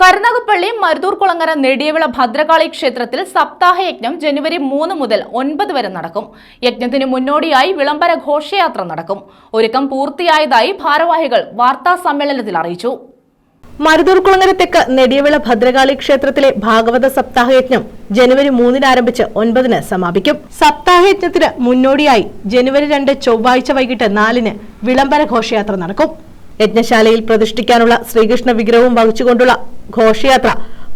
കരുനാഗപ്പള്ളി മരുതൂർ കുളങ്ങര നെടിയവിള ഭദ്രകാളി ക്ഷേത്രത്തിൽ സപ്താഹ യജ്ഞം ജനുവരി മൂന്ന് മുതൽ ഒൻപത് വരെ നടക്കും. യജ്ഞത്തിന് മുന്നോടിയായി വിളംബര ഘോഷയാത്ര നടക്കും. ഒരുക്കം പൂർത്തിയായതായി ഭാരവാഹികൾ വാർത്താ സമ്മേളനത്തിൽ അറിയിച്ചു. മരുതൂർക്കുളങ്ങര തെക്ക് നെടിയവിള ഭദ്രകാളി ക്ഷേത്രത്തിലെ ഭാഗവത സപ്താഹയജ്ഞം ജനുവരി മൂന്നിന് ആരംഭിച്ച് ഒൻപതിന് സമാപിക്കും. സപ്താഹയജ്ഞത്തിന് മുന്നോടിയായി ജനുവരി രണ്ട് ചൊവ്വാഴ്ച വൈകിട്ട് നാലിന് വിളംബര ഘോഷയാത്ര നടക്കും. യജ്ഞശാലയിൽ പ്രതിഷ്ഠിക്കാനുള്ള ശ്രീകൃഷ്ണ വിഗ്രഹവും വഹിച്ചുകൊണ്ടുള്ള ഘോഷയാത്ര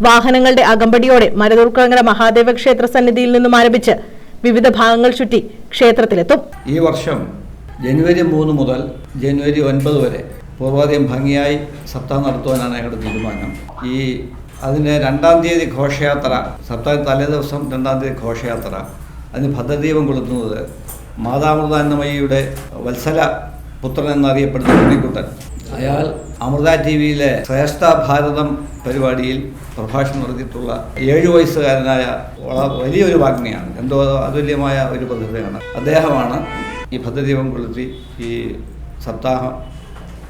വാഹനങ്ങളുടെ അകമ്പടിയോടെ മരതൂർക്കങ്ങര മഹാദേവ ക്ഷേത്ര സന്നിധിയിൽ നിന്നും ആരംഭിച്ച് വിവിധ ഭാഗങ്ങൾ ചുറ്റി ക്ഷേത്രത്തിലെത്തും. ഈ വർഷം ജനുവരി മൂന്ന് മുതൽ ജനുവരി ഒൻപത് വരെ പൂർവാധികം ഭംഗിയായി സപ്താഹം നടത്തുവാനാണ് ഞങ്ങളുടെ തീരുമാനം. ഈ അതിന് രണ്ടാം തീയതി ഘോഷയാത്ര സപ്താഹ തലേ ദിവസം രണ്ടാം തീയതി ഘോഷയാത്ര അതിന് ഭദ്രദീപം കൊളുത്തുന്നത് മാതാമൃതാന്നമയിയുടെ വത്സല പുത്രൻ എന്നറിയപ്പെടുന്ന ഉണ്ണിക്കുട്ടൻ. അയാൾ അമൃത ടി വിയിലെ ശ്രേഷ്ഠ ഭാരതം പരിപാടിയിൽ പ്രഭാഷണം നടത്തിയിട്ടുള്ള ഏഴു വയസ്സുകാരനായ വലിയൊരു വാഗ്മിയാണ്. എന്തോ അതുല്യമായ ഒരു പദ്ധതിയാണ്. അദ്ദേഹമാണ് ഈ പദ്ധതി കൊളുത്തി ഈ സപ്താഹ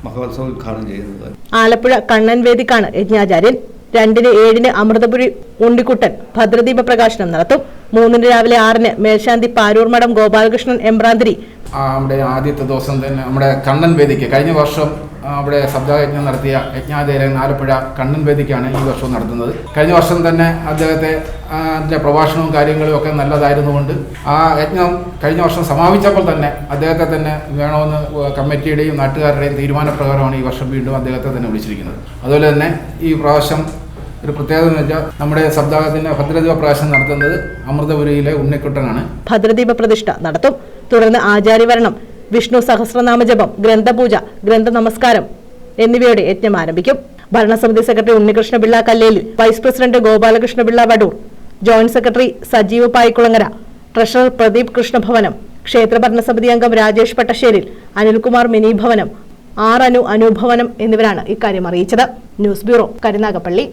മഹോത്സവം ഉദ്ഘാടനം ചെയ്യുന്നത്. ആലപ്പുഴ കണ്ണൻ വേദിക്കാണ് യജ്ഞാചാര്യൻ. രണ്ടിന് ഏഴിന് അമൃതപുരി ഉണ്ണിക്കുട്ടൻ ഭദ്രദീപ പ്രകാശനം നടത്തും. മൂന്നിന് രാവിലെ ആറിന് മേൽശാന്തി പാരൂർ മഠം ഗോപാലകൃഷ്ണൻ എംബ്രാന്തിരി നമ്മുടെ ആദ്യത്തെ ദിവസം തന്നെ നമ്മുടെ കണ്ണൻ വേദിക്ക് കഴിഞ്ഞ വർഷം അവിടെ ശബ്ദയജ്ഞം നടത്തിയ യജ്ഞാചാര്യൻ ആലപ്പുഴ കണ്ണൻ വേദിക്കാണ് ഈ വർഷം നടത്തുന്നത്. കഴിഞ്ഞ വർഷം തന്നെ അദ്ദേഹത്തെ അതിന്റെ പ്രഭാഷണവും കാര്യങ്ങളും ഒക്കെ നല്ലതായിരുന്നുകൊണ്ട് ആ യജ്ഞം കഴിഞ്ഞ വർഷം സമാപിച്ചപ്പോൾ തന്നെ അദ്ദേഹത്തെ തന്നെ വേണമെന്ന് കമ്മിറ്റിയുടെയും നാട്ടുകാരുടെയും തീരുമാനപ്രകാരമാണ് ഈ വർഷം വീണ്ടും അദ്ദേഹത്തെ തന്നെ വിളിച്ചിരിക്കുന്നത്. അതുപോലെ തന്നെ ഈ പ്രാവശ്യം ഒരു പ്രത്യേകത എന്ന് വെച്ചാൽ നമ്മുടെ സപ്താഹത്തിന്റെ ഭദ്രദീപ പ്രകാശനം നടത്തുന്നത് അമൃതപുരിയിലെ ഉണ്ണിക്കുട്ടനാണ്. ഭദ്രദീപ പ്രതിഷ്ഠ നടത്തും. തുടർന്ന് ആചാര്യവരണം വിഷ്ണു സഹസ്രനാമജപം ഗ്രന്ഥപൂജ ഗ്രന്ഥ നമസ്കാരം എന്നിവയുടെ യജ്ഞം ആരംഭിക്കും. ഭരണസമിതി secretary Unnikrishna Pillai Kallelil vice president Gopalakrishna Pillai Vadoor joint secretary Sajeev Paikkulangara treasurer Pradeep Krishnabhavanam ക്ഷേത്ര ഭരണസമിതി അംഗം രാജേഷ് പട്ടശ്ശേരിൽ അനിൽകുമാർ മിനി ഭവനം ആർ അനു അനുഭവനം എന്നിവരാണ് ഇക്കാര്യം അറിയിച്ചത്. News bureau Karunagappally.